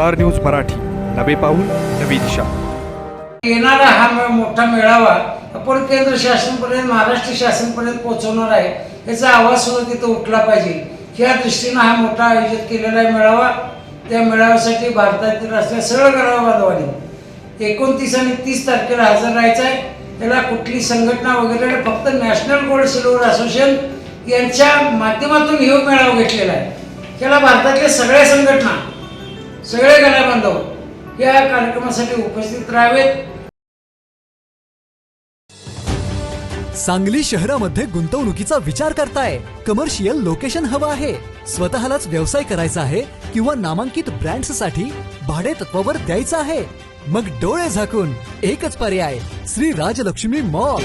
Star news Marathi. नवे पाऊल नवी दिशा. येणारा हा मोठा मेळावा आपण केंद्र शासनपर्यंत महाराष्ट्र शासनपर्यंत पोहोचवणार आहे. याचा आवाज सुद्धा तिथं उठला पाहिजे. या दृष्टीनं हा मोठा आयोजित केलेला आहे मेळावा. त्या मेळाव्यासाठी भारतातील असल्या सर्व करावा बांधवाने एकोणतीस आणि तीस तारखेला हजर राहायचं आहे. त्याला कुठली संघटना वगैरे नाही, फक्त नॅशनल गोल्ड सिल्वर असोसिएशन यांच्या माध्यमातून हे मेळावा घेतलेला आहे. त्याला भारतातल्या सगळ्या संघटना सगळे गळ्या बांधव या कार्यक्रमासाठी उपस्थित राहावेत. सांगली शहरामध्ये गुंतवणुकीचा विचार करताय. कमर्शियल लोकेशन हवं आहे. स्वतःलाच व्यवसाय करायचा आहे किंवा नामांकित ब्रँड्ससाठी भाडे तत्वावर द्यायचं आहे. मग डोळे झाकून एकच पर्याय श्री राजलक्ष्मी मॉल.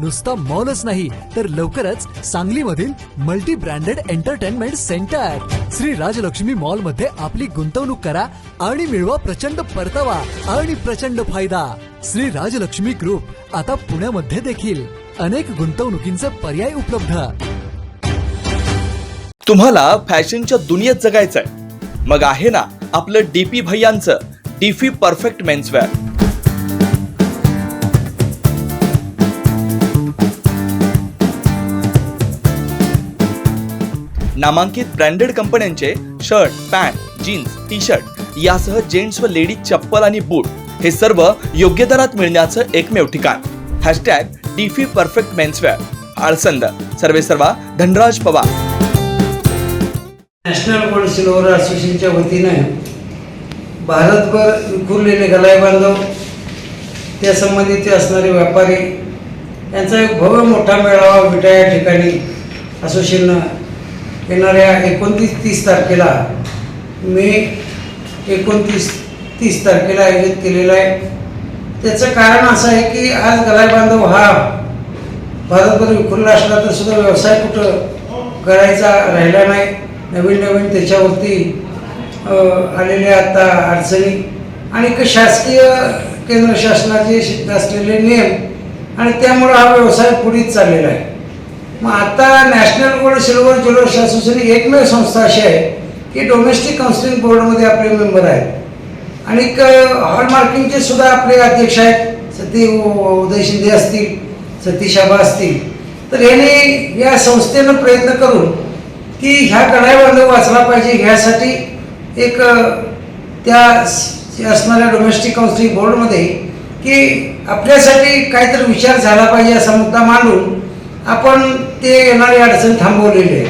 नुसता मॉलच नाही तर लवकरच सांगलीमधील multi branded entertainment centre. Shri Rajlaxmi मॉलमध्ये आपली गुंतवणूक करा आणि मिळवा प्रचंड परतावा आणि प्रचंड फायदा. श्री राजलक्ष्मी ग्रुप आता पुण्यामध्ये देखील अनेक गुंतवणुकींचे पर्याय उपलब्ध. तुम्हाला फॅशनच्या दुनियेत जगायचंय. मग आहे ना आपलं डीपी भैयांचं डीफी परफेक्ट मेन्सवेअर नामांकित ब्रँडेड कंपन्यांचे shirt pant jeans T shirt यासह जेंट्स व लेडीज चप्पल आणि बूट हे सर्व योग्य दरात मिळण्याचं एकमेव ठिकाण. Hashtag DP perfect menswear. Alsand. सर्वे सर्वा Dhanraj Pawar. National gold silver असोसिएशनच्या वतीनं भारतभर विखुरलेले गलाय बांधव त्या संबंधित असणारे व्यापारी यांचा एक भव्य मोठा मेळावा विटा या ठिकाणी असोसिएशननं येणाऱ्या एकोणतीस तीस तारखेला मे एकोणतीस तीस तारखेला आयोजित केलेला आहे. त्याचं कारण असं आहे की आज गलाई बांधव हा भारतभर विखुरला असला तर सुद्धा व्यवसाय कुठं करायचा राहिला नाही. नवीन नवीन त्याच्यावरती आलेल्या आता अडचणी आणि एक शासकीय केंद्र शासनाचे सिद्ध असलेले नियम आणि त्यामुळं हा व्यवसाय पुढेच चाललेला आहे. मग आता national gold silver jewellers association एकमेव संस्था अशी आहे की डोमेस्टिक काउन्सिलिंग बोर्डमध्ये आपले मेंबर आहेत. आणि हॉलमार्किंगचे सुद्धा आपले अध्यक्ष आहेत. सती उ- उदय शिंदे असतील सतीश आबा असतील. तर यांनी या संस्थेनं प्रयत्न करून की ह्या कढाई बांधव वाचला पाहिजे. ह्यासाठी एक त्या असणाऱ्या डोमेस्टिक काउन्सिलिंग बोर्डमध्ये की आपल्यासाठी काहीतरी विचार झाला पाहिजे असा मुद्दा मांडून आपण ते येणारी अडचण थांबवलेली आहे.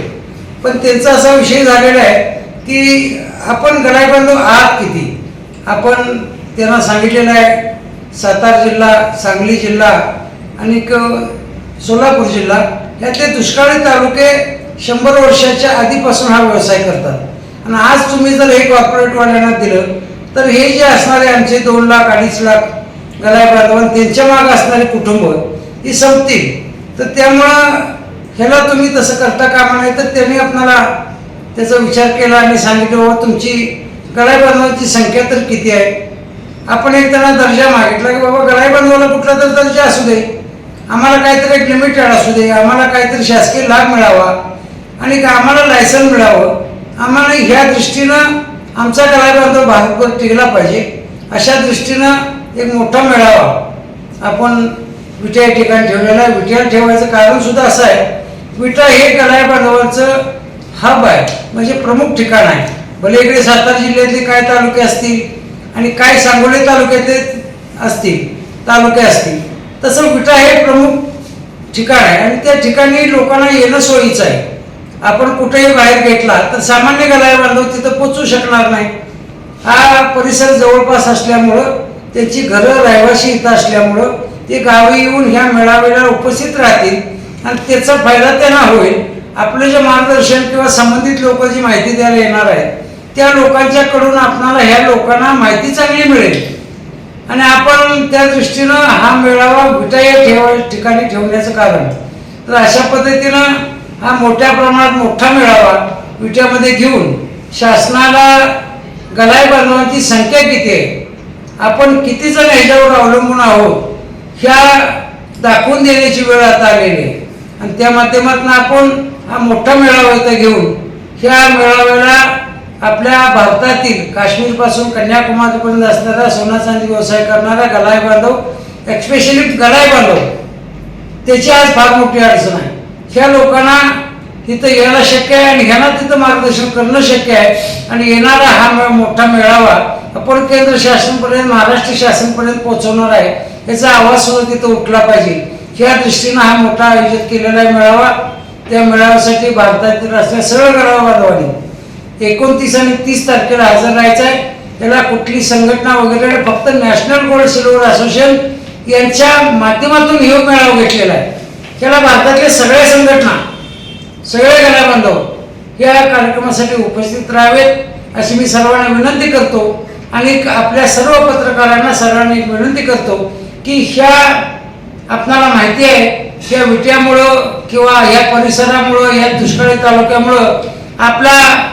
पण त्यांचा असा विषय झालेला आहे की आपण गडाई आहात किती? आपण त्यांना सांगितलेलं आहे सातारा जिल्हा सांगली जिल्हा आणि क- सोलापूर जिल्हा यातले दुष्काळी तालुके शंभर वर्षाच्या आधीपासून हा व्यवसाय करतात. आणि आज तुम्ही जर हे कॉर्पोरेटवाल्यांना दिलं तर हे जे असणारे आमचे दोन लाख अडीच लाख गलाय बांधवान त्यांच्या मागं असणारे कुटुंब ही संपतील. तर त्यामुळं ह्याला तुम्ही तसं करता कामा नाही तर त्यांनी आपणाला त्याचा विचार केला आणि सांगितलं बाबा तुमची गळाई बांधवांची संख्या तर किती आहे? आपण एक त्यांना दर्जा मागितला की बाबा गळाई बांधवाला कुठला तर दर्जा असू दे. आम्हाला काहीतरी एक लिमिटेड असू दे. आम्हाला काहीतरी शासकीय लाभ मिळावा आणि आम्हाला लायसन मिळावं. आम्हाला ह्या दृष्टीनं आमचा गळाई बांधव भारतभर टिकला पाहिजे. अशा दृष्टीनं एक मोठा मेळावा आपण विटा या ठिकाणी ठेवलेला आहे. विट्याला ठेवायचं कारण सुद्धा असं आहे विटा हे गळाई बांधवांचं हब आहे. म्हणजे प्रमुख ठिकाण आहे. भले इकडे सातारा जिल्ह्यातले काय तालुके असतील आणि काय सांगोले तालुक्यातले असतील तालुके असतील तसं विटा हे प्रमुख ठिकाण आहे. आणि त्या ठिकाणी लोकांना येणं सोयीचं आहे. आपण कुठेही बाहेर घेतला तर सामान्य गलाय बांधव तिथं पोचू शकणार नाही. हा परिसर जवळपास असल्यामुळं त्यांची घरं रहिवाशी इथं असल्यामुळं ते गावी येऊन ह्या मेळाव्याला उपस्थित राहतील. आणि त्याचा फायदा त्यांना होईल. आपलं जे मार्गदर्शन किंवा संबंधित लोक जी माहिती द्यायला येणार आहेत त्या लोकांच्याकडून आपणाला ह्या लोकांना माहिती चांगली मिळेल. आणि आपण त्या दृष्टीनं हा मेळावा विटा या ठेवा ठिकाणी ठेवण्याचं कारण. तर अशा पद्धतीनं हा मोठ्या प्रमाणात मोठा मेळावा विट्यामध्ये घेऊन शासनाला गलाय बांधवांची संख्या किती आहे? आपण किती जण ह्याच्यावर अवलंबून आहोत? ह्या दाखवून देण्याची वेळ आता आलेली आहे. आणि त्या माध्यमातून आपण हा मोठा मेळावा इथं घेऊन ह्या मेळाव्याला आपल्या भारतातील काश्मीरपासून कन्याकुमारीपर्यंत असणारा सोना चांदी व्यवसाय करणारा गलाय बांधव एक्स्पेशली गलाय बांधव त्याची आज फार मोठी अडचण आहे. ह्या लोकांना तिथं यायला शक्य आहे आणि ह्यांना तिथं मार्गदर्शन करणं शक्य आहे. आणि येणारा हा मोठा मेळावा आपण केंद्र शासनपर्यंत महाराष्ट्र शासनपर्यंत पोहोचवणार आहे. याचा आवाज सुद्धा तिथं उठला पाहिजे. या दृष्टीनं हा मोठा आयोजित केलेला आहे मेळावा. त्या मेळाव्यासाठी भारतातील असल्या सर्व गळावा बांधवांनी एकोणतीस आणि तीस तारखेला हजर राहायचं आहे. त्याला कुठली संघटना वगैरे फक्त नॅशनल गोल्ड सिल्वर असोसिएशन यांच्या माध्यमातून हे मेळावा घेतलेला आहे. त्याला भारतातल्या सगळ्या संघटना सगळे गळ्या बांधव या कार्यक्रमासाठी उपस्थित राहावेत अशी मी सर्वांना विनंती करतो. आणि आपल्या सर्व पत्रकारांना सर्वांनी एक विनंती करतो की ह्या आपणाला माहिती आहे या विट्यामुळं किंवा या परिसरामुळं या दुष्काळी तालुक्यामुळं आपला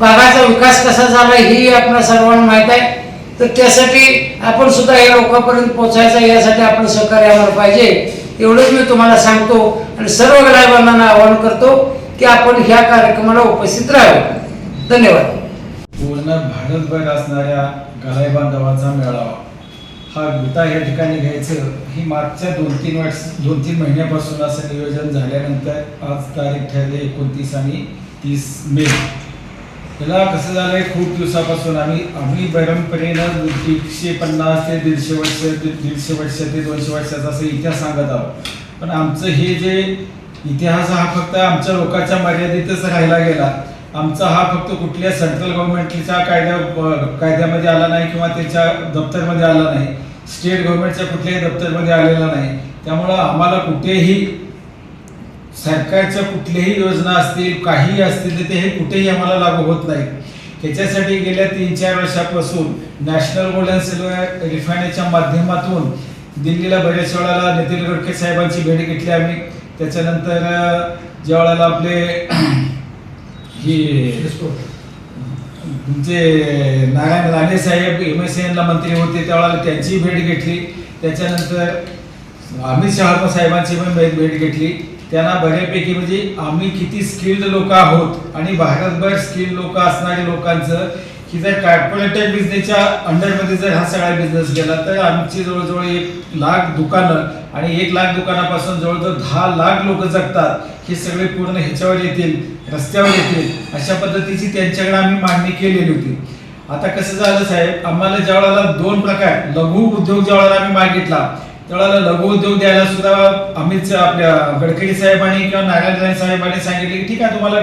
भागाचा विकास कसा झाला ही आपल्या सर्वांना माहीत आहे. तर त्यासाठी आपण सुद्धा या लोकांपर्यंत पोहोचायचं यासाठी आपण सहकार्य आम्हाला पाहिजे. एवढंच मी तुम्हाला सांगतो आणि सर्व ग्राहकांना आवाहन करतो की आपण ह्या कार्यक्रमाला उपस्थित राहावं. धन्यवाद. पूर्ण भारतभर असणाऱ्या गलाई बांधवाचा मेळावा. हा गीता या ठिकाणी घ्यायचं ही मागच्या दोन तीन वर्ष दोन तीन महिन्यापासून असं नियोजन झाल्यानंतर आज तारीख ठरली एकोणतीस आणि तीस मे. त्याला कसं झालंय खूप दिवसापासून आम्ही आम्ही परंपरेनं एकशे पन्नास ते दीडशे वर्ष ते दीडशे वर्ष ते दोनशे वर्षाचा असं इतिहास सांगत आहोत. पण आमचं हे जे इतिहास हा फक्त आमच्या लोकांच्या मर्यादितच राहिला गेला. आमचा हा फक्त कुठल्या सेंट्रल गव्हर्नमेंटचा कायदा कायद्यामध्ये आला नाही किंवा त्याच्या दप्तरमध्ये आला नाही. स्टेट गव्हर्नमेंटच्या कुठल्याही दप्तरमध्ये आलेला नाही. त्यामुळं आम्हाला कुठेही सरकारच्या कुठल्याही योजना असतील काहीही असतील तर ते हे कुठेही आम्हाला लागू होत नाही. त्याच्यासाठी गेल्या तीन चार वर्षापासून नॅशनल गोल्ड अँड सिल्वर रिफायनरीच्या माध्यमातून दिल्लीला बऱ्याच वेळाला नितीन गडकरी साहेबांची भेट घेतली आम्ही. त्याच्यानंतर ज्या वेळेला आपले ही तुमचे नारायण राणे साहेब एम एस ला मंत्री होते त्यावेळेला त्यांची भेट घेतली. त्याच्यानंतर अमित शहा साहेबांची पण भेट घेतली. त्यांना बऱ्यापैकी म्हणजे आम्ही किती स्किल्ड लोक आहोत आणि भारतभर स्किल्ड लोक असणारे लोकांचं की जर कॉर्पोरेटेड बिझनेसच्या अंडरमध्ये जर हा सगळा बिझनेस गेला तर आमची जवळजवळ एक लाख दुकानं आणि एक लाख दुकानापासून जवळजवळ दहा लाख लोक जगतात. हे सगळे पूर्ण ह्याच्यावर येतील रस्त्यावर येतील. अशा पद्धतीची त्यांच्याकडे आम्ही मागणी केलेली होती. आता कसं झालं साहेब आम्हाला ज्या वेळेला दोन प्रकार लघु उद्योग ज्या वेळेला आम्ही मागितला त्यावेळेला लघु उद्योग द्यायला सुद्धा अमित आपल्या गडकरी साहेबांनी किंवा नारायण राणे साहेबांनी सांगितले की ठीक आहे तुम्हाला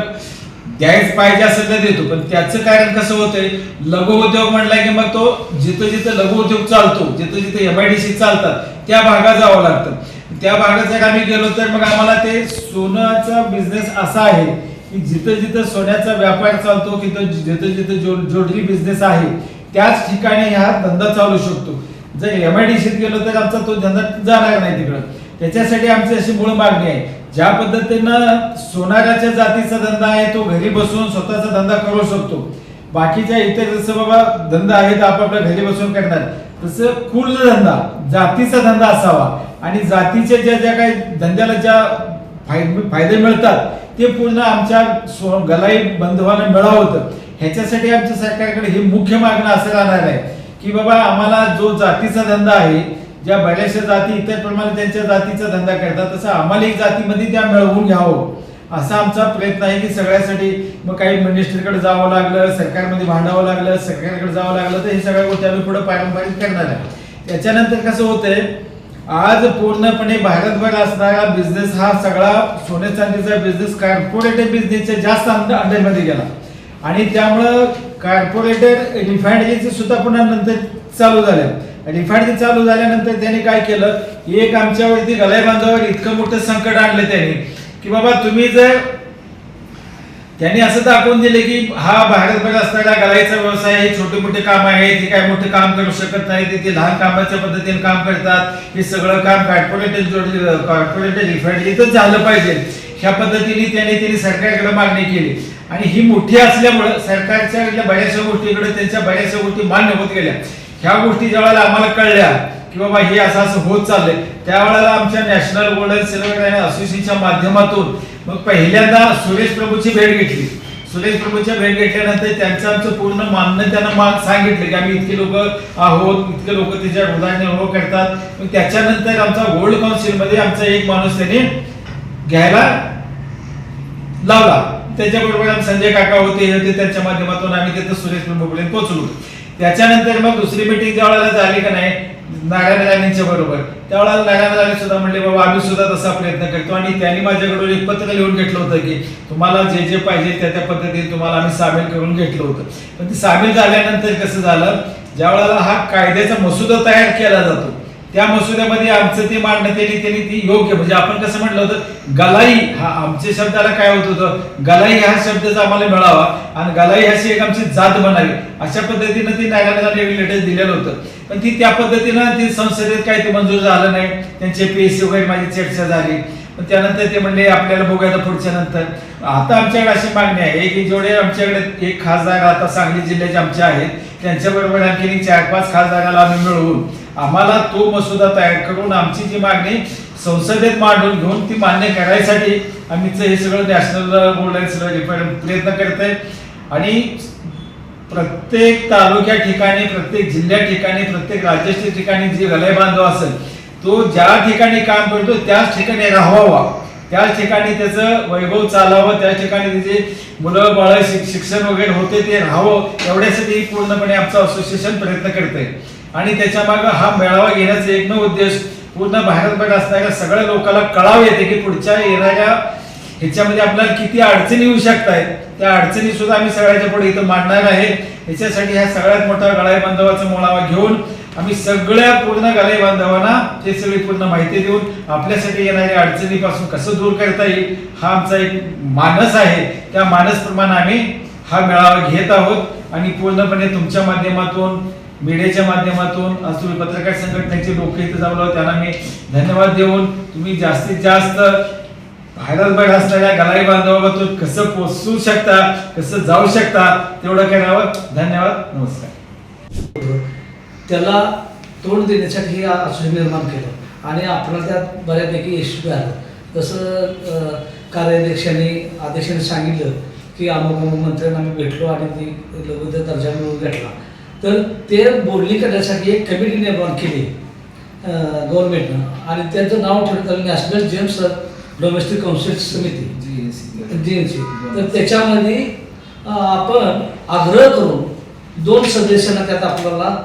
द्यायच पाहिजे असेल तर देतो. पण त्याचं कारण कसं होतंय लघु उद्योग म्हणला की मग तो जिथं जिथं लघु उद्योग चालतो जिथं जिथं एमआयडीसी चालतात त्या भागात जावं लागतं. त्या भागात जर आम्ही गेलो तर मग आम्हाला ते सोन्याचा बिझनेस असा आहे की जिथं जिथं सोन्याचा व्यापार चालतो तिथं जिथं जिथं जो जोडली बिझनेस आहे त्याच ठिकाणी हा धंदा चालू शकतो. जर एम आय गेलो तर आमचा तो धंदा जाणार नाही तिकडं. त्याच्यासाठी आमची अशी मूळ मागणी आहे. ज्या पद्धतीनं सोनाराच्या जातीचा धंदा आहे तो घरी बसून स्वतःचा धंदा करू शकतो. बाकीच्या इतर जसं बाबा धंदा आहे तर आपापल्या घरी बसून करणार. तसं कुल धंदा जातीचा धंदा असावा. आणि जातीच्या ज्या ज्या काही धंद्याला ज्या फायदे फायदे मिळतात ते पूर्ण आमच्या गलाई बंधवांना मिळावं ह्याच्यासाठी आमच्या सरकारकडे ही मुख्य मागणं असं राहणार आहे की बाबा आम्हाला जो जातीचा धंदा आहे ज्या बऱ्याचशा जाती इतर प्रमाणे त्यांच्या जातीचा धंदा करतात तसं आम्हाला एक जातीमध्ये त्या मिळवून घ्यावं. असा आमचा प्रयत्न आहे की सगळ्यासाठी मग काही मिनिस्टरकडे जावं लागलं सरकारमध्ये भांडावं लागलं सरकारकडे जावं लागलं तर हे सगळ्या गोष्टी आम्ही पुढे पारंपरिक करणार आहे. त्याच्यानंतर कसं होतंय आज पूर्णपणे भारतभर असणारा बिझनेस हा सगळा सोने चांदीचा बिझनेस कॉर्पोरेटेड बिझनेसच्या जास्त अंडरमध्ये गेला. आणि त्यामुळं कॉर्पोरेटर रिफायनरीचे सुद्धा पुन्हा नंतर चालू झाले. रिफायनरी चालू झाल्यानंतर त्यांनी काय केलं एक आमच्यावरती गलाय बांधावर इतकं मोठं संकट आणलं त्यांनी. की बाबा तुम्ही जर त्यांनी असं दाखवून दिले की हा भारतभर असणारा गलाईचा व्यवसाय हे छोटे मोठे काम आहे ते काय मोठे काम करू शकत नाही ते- ते लहान कामाच्या पद्धतीने काम करतात हे सगळं काम कॉर्पोरेट रिफंड इथं झालं पाहिजे. ह्या पद्धतीने त्यांनी त्यांनी सरकारकडे मागणी केली. आणि ही मोठी असल्यामुळं सरकारच्या बऱ्याचशा गोष्टीकडे त्यांच्या बऱ्याचशा गोष्टी मान्य होत गेल्या. ह्या गोष्टी ज्यावेळेला आम्हाला कळल्या की बाबा हे असं असं होत चाललंय त्यावेळेला आमच्या नॅशनल गोल्डन सिल्वर असोसिएशनच्या माध्यमातून मग पहिल्यांदा सुरेश प्रभूची भेट घेतली. सुरेश प्रभूच्या भेट घेतल्यानंतर त्यांचं आमचं पूर्ण मानणं त्यांना मान सांगितलं की आम्ही इतके लोक आहोत इतके लोक त्याच्या उदाहरण करतात. मग त्याच्यानंतर आमचा गोल्ड काउन्सिलमध्ये आमचा एक माणूस त्यांनी घ्यायला लावला. त्याच्याबरोबर आम्ही संजय काका होते हे होते त्यांच्या माध्यमातून आम्ही तिथं सुरेश प्रभूपर्यंत पोहोचलो. त्याच्यानंतर मग दुसरी मिटिंग ज्या वेळेला झाली का नाही नारायण बरोबर. त्यावेळेला नारायण सुद्धा म्हणले बाबा आम्ही सुद्धा तसा प्रयत्न करतो. आणि त्यांनी माझ्याकडून एक पत्र लिहून घेतलं होतं की तुम्हाला जे जे पाहिजे त्या त्या पद्धतीने तुम्हाला आम्ही सामील करून घेतलं होतं. पण ते सामील झाल्यानंतर कसं झालं ज्या वेळेला हा कायद्याचा मसुदा तयार केला जातो त्या मसुद्यामध्ये आमचं ते मांडण्यात त्यांनी त्यांनी ती योग्य. म्हणजे आपण कसं म्हटलं होतं गलाई हा आमच्या शब्दाला काय होत होतं? गलाई हा शब्दाचा आम्हाला मिळावा आणि गलाई अशी एक आमची जात बनावी अशा पद्धतीनं ती नारायणाला लेटेस्ट दिलेलं होतं. पण ती त्या पद्धतीनं ती संसदेत काही ते मंजूर झालं नाही. त्यांचे पीएससी वगैरे माझी चर्चा झाली. पण त्यानंतर ते म्हणले आपल्याला बघायचं पुढच्या नंतर. आता आमच्याकडे अशी मागणी आहे. की जेवढे आमच्याकडे एक खासदार आता सांगली जिल्ह्याचे आमचे आहेत. त्यांच्याबरोबर आणखी चार पाच खासदाराला आम्ही मिळवून आम्हाला तो मसुदा तयार करून आमची जी मागणी संसदेत मांडून घेऊन ती मान्य करायसाठी आम्हीच हे सगळं नॅशनल गोल्डन प्रयत्न करत आहे आणि प्रत्येक तालुक्या ठिकाणी प्रत्येक जिल्ह्या ठिकाणी प्रत्येक राज्याच्या ठिकाणी जे गलय बांधव असेल तो ज्या ठिकाणी काम करतो त्याच ठिकाणी राहावा. त्याच ठिकाणी त्याचं वैभव चालावं त्या ठिकाणी त्याचे मुलं बाळ शिक्षण वगैरे होते ते राहावं एवढ्यासाठी पूर्णपणे आमचं असोसिएशन प्रयत्न करते आणि त्याच्यामागे हा मेळावा घेण्याचा एकमेव उद्देश पूर्ण भारतभर असणाऱ्या सगळ्या लोकांना कळाव येते की पुढच्या येणाऱ्या ह्याच्यामध्ये आपल्याला किती अडचणी येऊ शकतात त्या अडचणी सुद्धा आम्ही सगळ्याच्या पुढे इथं मांडणार आहे. याच्यासाठी ह्या सगळ्यात मोठा गळाई बांधवाचा मोळावा घेऊन आम्ही सगळ्या पूर्ण गळाई बांधवांना ते सगळी पूर्ण माहिती देऊन आपल्यासाठी येणाऱ्या अडचणीपासून कसं दूर करता येईल हा आमचा एक मानस आहे. त्या मानसप्रमाणे आम्ही हा मेळावा घेत आहोत. आणि पूर्णपणे तुमच्या माध्यमातून मीडियाच्या माध्यमातून आज तुम्ही पत्रकार संघटनेचे लोक इथे जमलो त्यांना मी धन्यवाद देऊन तुम्ही जास्तीत जास्त भारतभर असणाऱ्या गलाई बांधवातून कसं पोचू शकता कसं जाऊ शकता तेवढं करावं धन्यवाद नमस्कार. त्याला तोंड देण्यासाठी हे निर्माण केलं आणि आपल्याला त्यात बऱ्यापैकी यशस्वी आलं. जसं अं, कार्याध्यक्षांनी आदेशाने सांगितलं की अमुक अमुक मंत्र्यांना आम्ही भेटलो आणि ती लघुद्या दर्जा मिळवून घेतला. तर ते बोलणी करण्यासाठी एक कमिटी निर्माण केली गव्हर्नमेंटनं आणि त्याचं नाव ठेवण्यात आलं नॅशनल जेम्स डोमेस्टिक काउन्सिल समिती जी एन सी तर त्याच्यामध्ये आपण आग्रह करून दोन सदस्यांना त्यात आपल्याला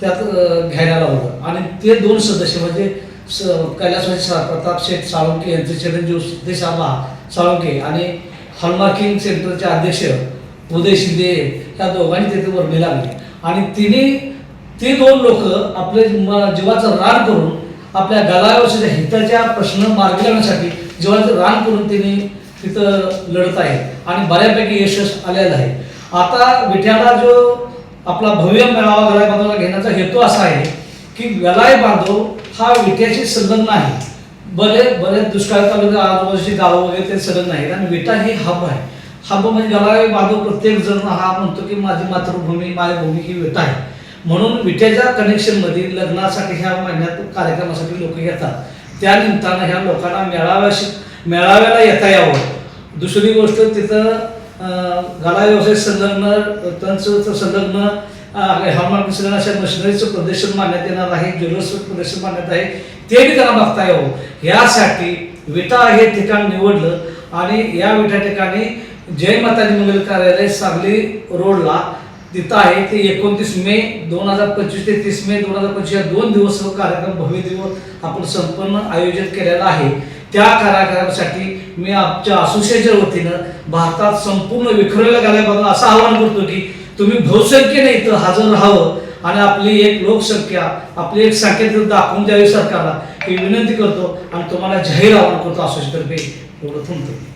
त्यात घ्यायला लावलं. आणि ते दोन सदस्य म्हणजे स कैलासवासी सा प्रताप शेठ साळुंके यांचे चिरंजीव सिद्धेश आबा साळुंके आणि हॉलमार्किंग सेंटरचे अध्यक्ष उदय शिंदे या दोघांनी तिथे वर्मी लागले. आणि तिने ते दोन लोक आपले जीवाचं रान करून आपल्या गलाव्याच्या हिताच्या प्रश्न मार्गी लावण्यासाठी जीवाचं रान करून तिने तिथं लढत आहे आणि बऱ्यापैकी यशस आलेलं आहे. आता विठ्याला जो आपला भव्य मेळावा गलाय बांधवाला घेण्याचा हेतू असा आहे की गलाय बांधव हा विट्याशी संलग्न आहे बरे बरेच दुष्काळ तालुका आजूबाजूची गावं वगैरे ते संलग्न आहेत आणि विटा ही हब आहे. हब म्हणजे गलावे बांधव प्रत्येक जण हा म्हणतो की माझी मातृभूमी मायभूमी ही विटा आहे. म्हणून विट्याच्या कनेक्शनमध्ये लग्नासाठी ह्या महिन्यात कार्यक्रमासाठी लोक येतात. त्या निमित्तानं ह्या लोकांना मेळाव्याशी मेळाव्याला येता यावं. दुसरी गोष्ट तिथं अं, व्यवसाय संलग्न त्यांचं संलग्न हवामान संलग्न अशा मशिनरीचं प्रदर्शन मानण्यात येणार आहे ज्वेलर्सचं प्रदर्शन मानण्यात आहे. ते बी त्यांना बघता यावं. यासाठी विटा हे ठिकाण निवडलं आणि या विटा ठिकाणी जय माताजी मंगल कार्यालय सांगली रोडला. तिथं आहे ते एकोणतीस मे दोन हजार पंचवीस ते तीस मे दोन हजार पंचवीस या दोन दिवस कार्यक्रम भव्य दिवस आपण संपन्न आयोजित केलेला आहे. त्या कार्यक्रमासाठी मी आमच्या असोसिएशनच्या वतीनं भारतात संपूर्ण विखरलेल्या गाड्याबद्दल असं आवाहन करतो की तुम्ही बहुसंख्येने इथं हजर राहावं आणि आपली एक लोकसंख्या आपली एक संख्या दाखवून द्यावी सरकारला. ही विनंती करतो आणि तुम्हाला जाहीर आवाहन करतो असोसिएशनतर्फे. एवढं थांबतो